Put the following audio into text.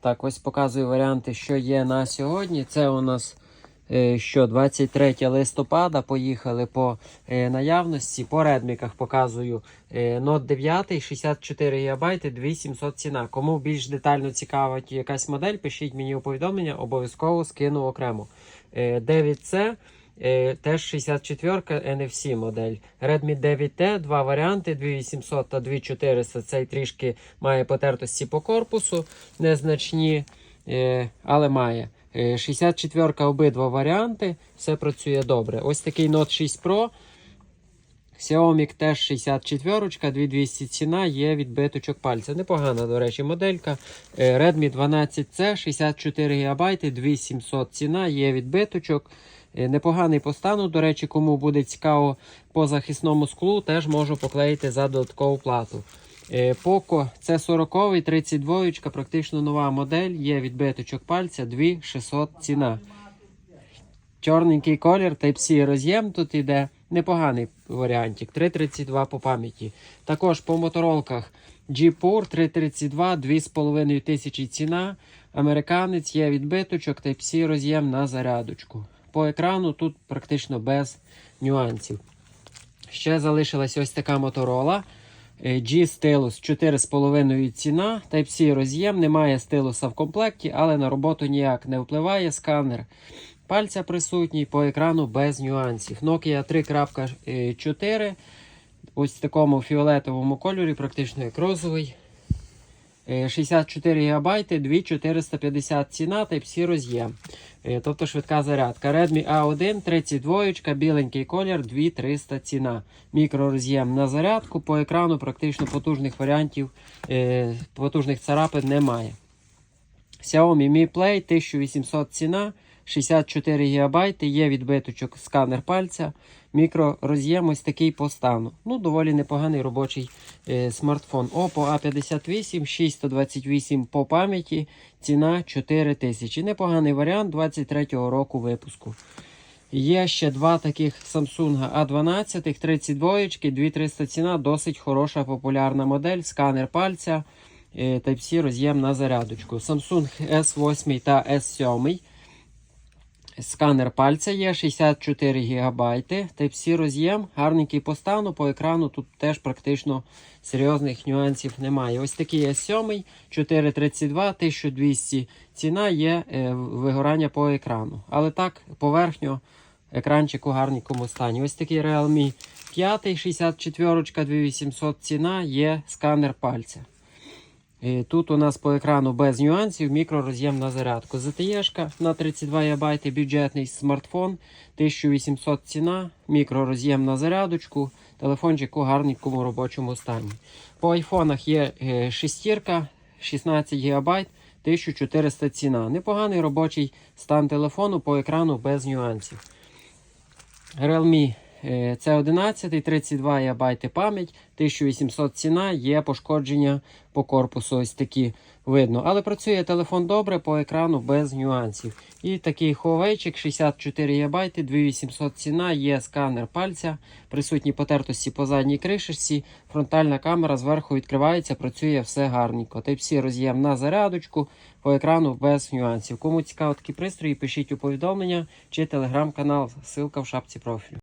Так, ось показую варіанти, що є на сьогодні. Це у нас е, що 23 листопада. Поїхали по е, наявності. По редміках показую е, Note 9, 64 ГБ, 2700 ціна. Кому більш детально цікавить якась модель, пишіть мені у повідомлення, обов'язково скину окремо. Е, 9C. Е, Теж 64 NFC модель. Redmi 9T, два варіанти, 2800 та 2400. Цей трішки має потертості по корпусу, незначні, е, але має. Е, 64 обидва варіанти, все працює добре. Ось такий Note 6 Pro. Xiaomi теж 64, 2200 ціна, є відбиточок пальця. Непогана, до речі, моделька. Е, Redmi 12C, 64 ГБ, 2700 ціна, є відбиточок. Е, Непоганий по стану, до речі, кому буде цікаво по захисному склу, теж можу поклеїти за додаткову плату. Poco це 40 й 32 практично нова модель, є відбиточок пальця, 2600 ціна. Чорненький колір, Type-C роз'єм тут іде. Непоганий варіантик. 332 по пам'яті. Також по моторолках G-Pur 332, 2,5 тисячі ціна. Американець є відбиточок, Type-C роз'єм на зарядочку. По екрану тут практично без нюансів. Ще залишилась ось така моторола. Е, G-Stylus 4,5 ціна. Type-C роз'єм, немає стилуса в комплекті, але на роботу ніяк не впливає сканер. Пальця присутній по екрану без нюансів. Nokia 3.4. Ось в такому фіолетовому кольорі, практично як розовий. Е, 64 ГБ, 2450 ціна, Type-C роз'єм. Е, Тобто швидка зарядка. Redmi A1, 32, біленький колір, 2300 ціна. Мікророз'єм на зарядку. По екрану практично потужних варіантів, е, потужних царапин немає. Xiaomi Mi Play 1800 ціна, 64 ГБ, є відбиточок сканер пальця, мікророз'єм ось такий по стану. Ну, доволі непоганий робочий е, смартфон. Oppo A58, 628 по пам'яті, ціна 4000. Непоганий варіант 23-го року випуску. Є ще два таких Samsung A12, 32, 2300 ціна, досить хороша популярна модель, сканер пальця. е, Type-C роз'єм на зарядочку. Samsung S8 та S7. Сканер пальця є 64 ГБ. Type-C роз'єм, гарненький по стану, по екрану тут теж практично серйозних нюансів немає. Ось такий S7 432 1200 ціна є е, вигорання по екрану. Але так, поверхньо екранчик у гарненькому стані. Ось такий Realme 5 64 2800 ціна є сканер пальця. Е, Тут у нас по екрану без нюансів мікророз'єм на зарядку. ZTE на 32 ГБ бюджетний смартфон, 1800 ціна, мікророз'єм на зарядочку, телефончик у гарненькому робочому стані. По айфонах є е, шестірка, 16 ГБ, 1400 ціна. Непоганий робочий стан телефону по екрану без нюансів. Realme е, C11, 32 ГБ пам'ять, 1800 ціна, є пошкодження по корпусу, ось такі видно. Але працює телефон добре, по екрану без нюансів. І такий Huawei 64 ГБ, 2800 ціна, є сканер пальця, присутні потертості по задній кришечці, фронтальна камера зверху відкривається, працює все гарненько. Type-C роз'єм на зарядочку, по екрану без нюансів. Кому цікаво такі пристрої, пишіть у повідомлення чи телеграм-канал, ссылка в шапці профілю.